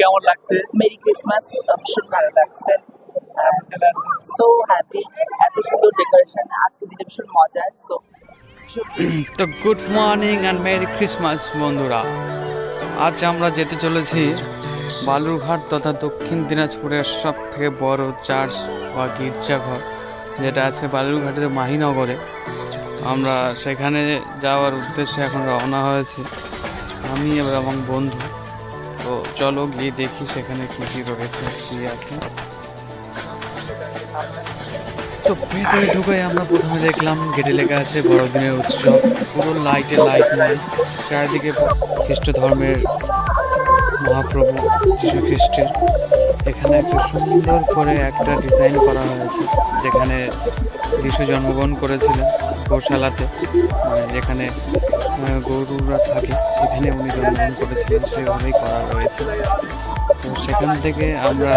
কেমন লাগছে? Merry Christmas ভীষণ ভালো লাগছে। সো হ্যাপি এত সুন্দর ডেকোরেশন আজকে দিনে ভীষণ মজার সো তো good morning and merry Christmas বন্ধুরা। আজ আমরা যেতে চলেছি বালুরঘাট তথা দক্ষিণ দিনাজপুরের সব থেকে বড় চার্চ বা গির্জাঘর যেটা আছে বালুরঘাটের মাহিনগরে। আমরা সেখানে যাওয়ার উদ্দেশ্যে এখন রওনা হয়েছি। আমি এবং বন্ধু। চলো গিয়ে দেখি সেখানে কী কী রয়েছে, কী আছে। তো ভেতরে ঢুকে আমরা প্রথমে দেখলাম গেটে লেখা আছে বড়দিনের উৎসব। পুরো লাইটে লাইট নয়, চারিদিকে খ্রিস্ট ধর্মের মহাপ্রভু যীশু খ্রিস্টের এখানে একটা সুন্দর করে একটা ডিজাইন করা হয়েছে, যেখানে যিশু জন্মগ্রহণ করেছিলেন গোশালাতে। মানে যেখানে গরুরা থাকে, সেখানে উনি জন্মগ্রহণ করেছিলেন সেভাবেই করা রয়েছে। তো সেখান থেকে আমরা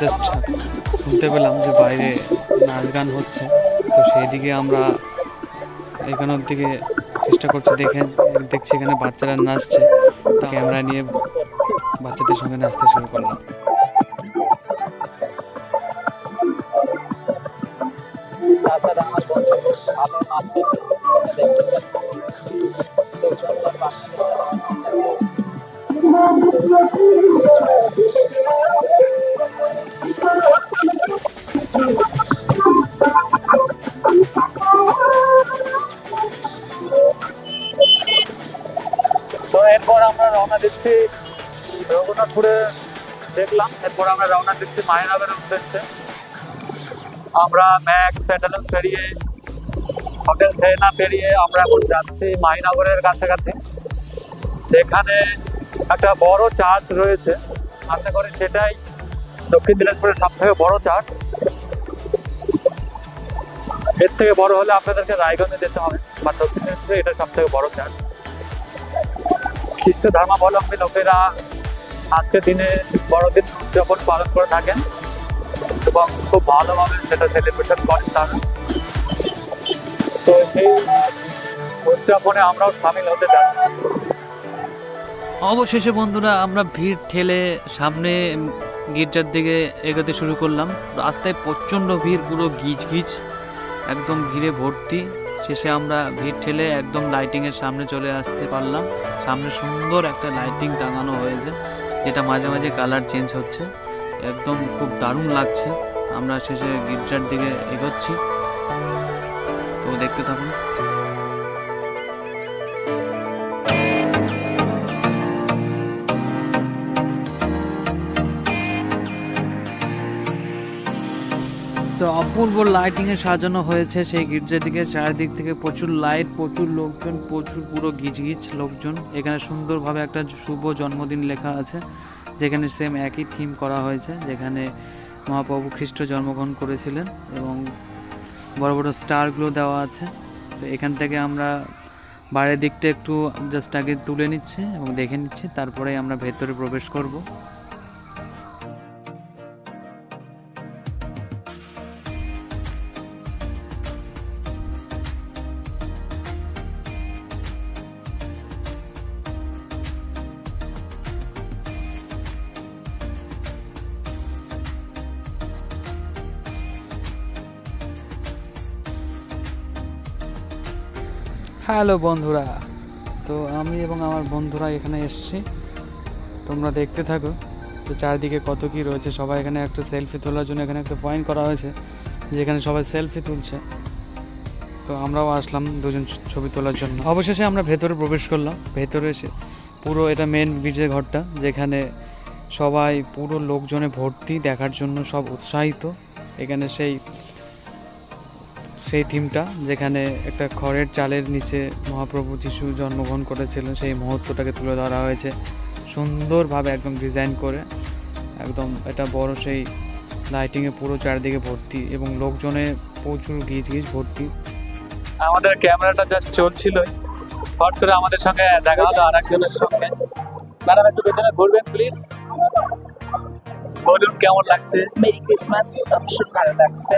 জাস্ট শুনতে পেলাম যে বাইরে নাচ গান হচ্ছে। তো সেই দিকে আমরা এখানের দিকে চেষ্টা করছি দেখে, দেখছি এখানে বাচ্চারা নাচছে। তো ক্যামেরা নিয়ে বাচ্চাদের সঙ্গে নাচতে শুরু করলাম। নাচতে তো এরপর আমরা রওনা দিচ্ছি রঘুনাথপুরে দেখলাম। এরপর আমরা রওনা দিচ্ছি মায়ানগরের উদ্দেশ্যে আমরা ম্যাক প্যাটালন পেরিয়ে হোটেল সেনা পেরিয়ে আমরা এখন যাচ্ছি মাইনগরের কাছাকাছি। সেখানে একটা বড় চার্চ রয়েছে। আশা করি সেটাই দক্ষিণ দিনাজপুরের সব থেকে বড় চার্চ। এর থেকে বড় হলে আপনাদেরকে রায়গঞ্জে যেতে হবে, বা দক্ষিণ দিনাজপুরে এটা সব থেকে বড় চার্চ। খ্রিস্ট ধর্মাবলম্বী লোকেরা আজকের দিনে বড়দিন উদযাপন পালন করে থাকেন এবং খুব ভালোভাবে সেটা সেলিব্রেশন করেন তারা। উদযাপনে আমরাও সামিল হতে অবশেষে বন্ধুরা, আমরা ভিড় ঠেলে সামনে গির্জার দিকে এগোতে শুরু করলাম। রাস্তায় প্রচণ্ড ভিড়, পুরো গিজ গিজ একদম ভিড়ে ভর্তি। শেষে আমরা ভিড় ঠেলে একদম লাইটিংয়ের সামনে চলে আসতে পারলাম। সামনে সুন্দর একটা লাইটিং টাঙানো হয়েছে, যেটা মাঝে মাঝে কালার চেঞ্জ হচ্ছে। একদম খুব দারুণ লাগছে। আমরা শেষে গির্জার দিকে এগোচ্ছি। দেখতে থাকুন। তো অপূর্ব লাইটিং এ সাজানো হয়েছে সেই গির্জাটিকে। চারিদিক থেকে প্রচুর লাইট প্রচুর লোকজন, প্রচুর পুরো গিজগিজ লোকজন। এখানে সুন্দরভাবে একটা শুভ জন্মদিন লেখা আছে, যেখানে সেম একই থিম করা হয়েছে, যেখানে মহাপ্রভু খ্রিস্ট জন্মগ্রহণ করেছিলেন এবং বড় বড় স্টারগুলো দেওয়া আছে। তো এখান থেকে আমরা বাইরের দিকটা একটু জাস্ট আগে তুলে নিচ্ছে এবং দেখে নিচ্ছি, তারপরে আমরা ভেতরে প্রবেশ করব। হ্যালো বন্ধুরা। তো আমি এবং আমার বন্ধুরা এখানে এসেছি। তোমরা দেখতে থাকো তো চারদিকে কত কি রয়েছে। সবাই এখানে একটা সেলফি তোলার জন্য এখানে একটা পয়েন্ট করা হয়েছে, যেখানে সবাই সেলফি তুলছে। তো আমরাও আসলাম দুজন ছবি তোলার জন্য। অবশেষে আমরা ভেতরে প্রবেশ করলাম। ভেতরে এসে পুরো এটা মেন ব্রিজের ঘরটা, যেখানে সবাই পুরো লোকজনে ভর্তি দেখার জন্য সব উৎসাহিত। এখানে সেই সেই থিমটা যেখানে একটা খড়ের চালের নিচে মহাপ্রভু যিশু জন্মগ্রহণ করেছিলেন সেই মুহূর্তটাকে তুলে ধরা হয়েছে সুন্দরভাবে একদম ডিজাইন করে একদম এটা বড় সেই লাইটিংয়ে পুরো চারিদিকে ভর্তি এবং লোকজনে প্রচুর গিজ গিজ ভর্তি। আমাদের ক্যামেরাটা জাস্ট চলছিল হট করে আমাদের সঙ্গে দেখা হলো আর একজনের সঙ্গে। ম্যাডাম একটু পেছনে ঘুরবেন প্লিজ বলুন কেমন লাগছে? মেরি ক্রিসমাস ভীষণ ভালো লাগছে।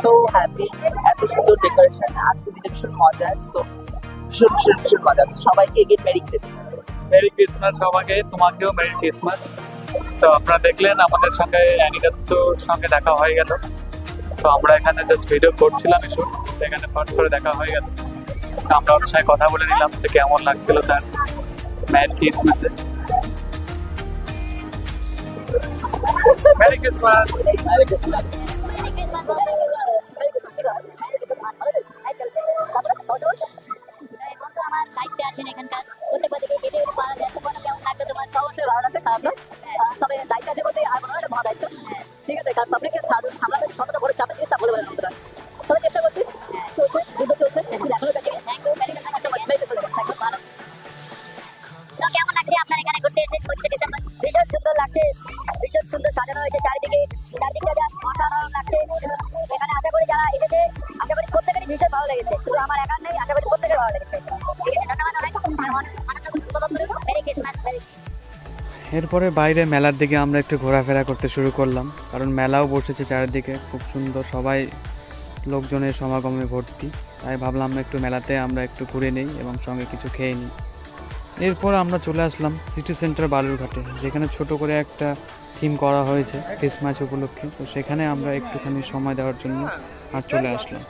সো হ্যাপি এত সুন্দর ডেকোরেশন আজকে দিনে ভীষণ মজার সো ভীষণ ভীষণ ভীষণ মজা। হচ্ছে সবাইকে এগিয়ে মেরি ক্রিসমাস মেরি ক্রিসমাস সবাইকে তোমাকেও মেরি ক্রিসমাস তো আপনারা দেখলেন আমাদের সঙ্গে অ্যানিদাত্তুর সঙ্গে দেখা হয়ে গেল। তো আমরা এখানে জাস্ট ভিডিও করছিলাম শুট এখানে ফট করে দেখা হয়ে গেল। আমরা ওর সঙ্গে কথা বলে নিলাম যে কেমন লাগছিল তার ম্যাড ক্রিসমাসে মেরি ক্রিসমাস Merry Christmas আমার দায়িত্বে আছেন এখানকার প্রত্যেক দিকে কেটে লাগবে তোমার অবশ্যই ভালো আছে খারাপ না তবে দায়িত্ব আছে আর মনে একটা ঠিক আছে। কারণ পাবলিকের সামলাতে কতটা বড় চাপের তো আপনার এখানে ঘুরতে এসে পঁচিশে ডিসেম্বর, ভীষণ সুন্দর লাগছে। ভীষণ সুন্দর সাজানো হয়েছে চারিদিকে। চারিদিকটা যা অসাধারণ লাগছে। এখানে আশা করি যারা এসেছে, আশা করি প্রত্যেকেরই ভীষণ ভালো লেগেছে। শুধু আমার একার নেই, আশা করি প্রত্যেকের ভালো লেগেছে। এরপরে বাইরে মেলার দিকে আমরা একটু ঘোরাফেরা করতে শুরু করলাম। কারণ মেলাও বসেছে চারিদিকে, খুব সুন্দর। সবাই লোকজনের সমাগমে ভর্তি। তাই ভাবলাম একটু মেলাতে আমরা একটু ঘুরে নিই এবং সঙ্গে কিছু খেয়ে নিই। এরপর আমরা চলে আসলাম সিটি সেন্টার বালুরঘাটে, যেখানে ছোট করে একটা থিম করা হয়েছে ক্রিসমাস উপলক্ষে। তো সেখানে আমরা একটুখানি সময় দেওয়ার জন্য আর চলে আসলাম।